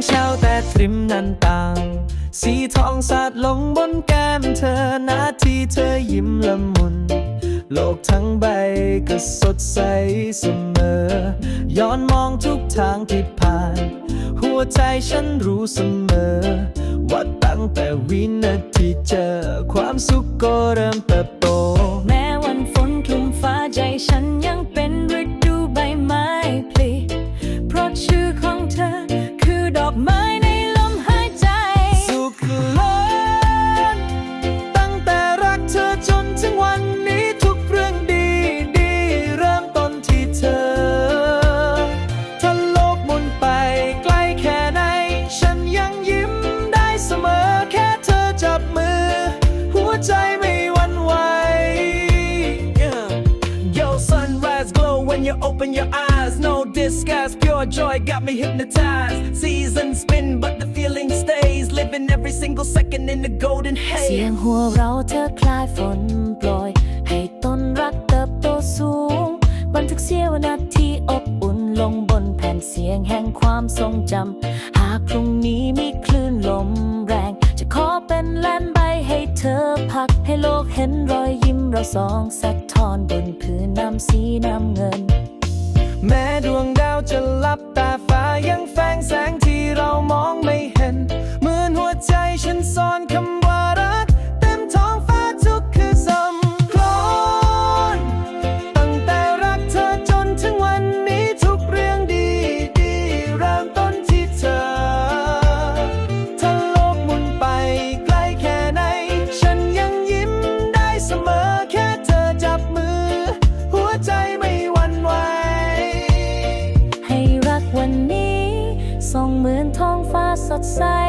งเช้าแต่ตริมนันต่าง สีทองสาดลงบนแก้มเธอนาทีเธอยิ้มละมุน โลกทั้งใบก็สดใสเสมอ ย้อนมองทุกทางที่ผ่าน หัวใจฉันรู้เสมอ ว่าตั้งแต่วินาทีเจอความสุขก็เริ่ม disguise, pure joy got me hypnotized. Seasons spin, but the feeling stays. Living every single second in the golden เสีย haze. งหัวเราเธอคลายฝนโปรย ให้ต้นรักเติบโตสูง บันทึกเสี้ยวนาทีอบอุ่นลงบนแผ่นเสียงแห่งความทรงจำ หากพรุ่งนี้มีคลื่นลมแรง จะขอเป็นแลนใบให้เธอพักให้โลกเห็นรอยยิ้มเราสองสะท้อนบนพื้นน้ำสีน้ำเงิน side.